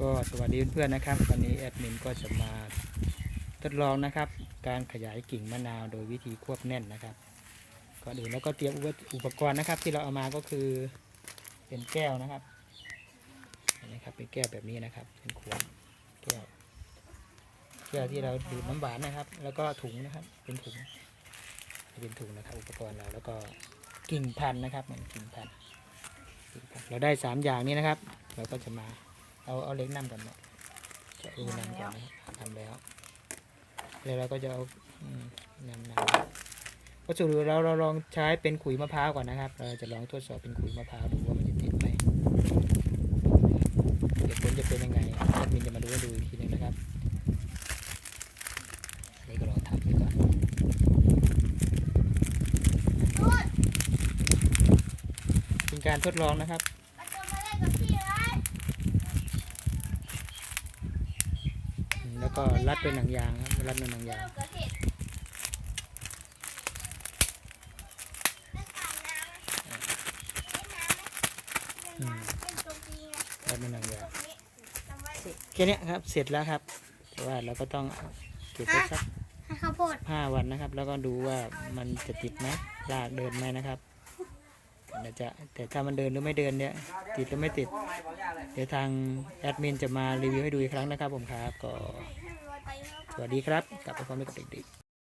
ก็สวัสดีเพื่อนๆนะครับ วันนี้แอดมินก็จะมาทดลองนะครับ การขยายกิ่งมะนาวโดยวิธีควบแน่นนะครับก่อนอื่นแล้วก็เตรียมอุปอุปกรณ์นะครับ ที่เราเอามาก็คือเป็นแก้วนะครับอันนี้ครับเป็นแก้วแบบนี้นะครับ เป็นขวดแก้วแก้วที่เราดื่มน้ำหวานนะครับ แล้วก็ถุงนะครับ เป็นถุงเป็นถุงนะครับ อุปกรณ์เราแล้วก็กิ่งพันนะครับเหมือนกิ่งพันเราได้สามอย่างนี้นะครับ เราก็จะมา เอาเอาเล็กนำก่อนเนาะจะเอานำก่อนนะครับทำแล้ว แล้วเราก็จะเอาอืมนำนำวัสดุเราเราลองใช้เป็นขุยมะพร้าวก่อนนะครับ เราจะลองทดสอบเป็นขุยมะพร้าวดูว่ามันจะติดไหมเดี๋ยวผลจะเป็นยังไงแอดมินจะมาดูให้ดูอีกทีหนึงนะครับอันนี้ก็ลองทำไปก่อนเป็นการทดลองนะครับ อืมแล้ว ก็รัดเป็นหนังยางครับรัดเป็นหนังยางอืมรัดเป็นหนังยางแค่เนี้ยครับเสร็จแล้วครับแต่ว่าเราก็ต้องเก็บไว้สักให้ข้าวโพดห้าวันนะครับ แล้วก็ดูว่ามันจะติดไหมลากเดินไหมนะครับเดี๋ยวจะแต่ถ้ามันเดินหรือไม่เดินเนี่ย ติดหรือไม่ติด เดี๋ยวทางแอดมินจะมารีวิวให้ดูอีกครั้งนะครับผมครับก็สวัสดีครับกลับไปพร้อมกับเด็กๆ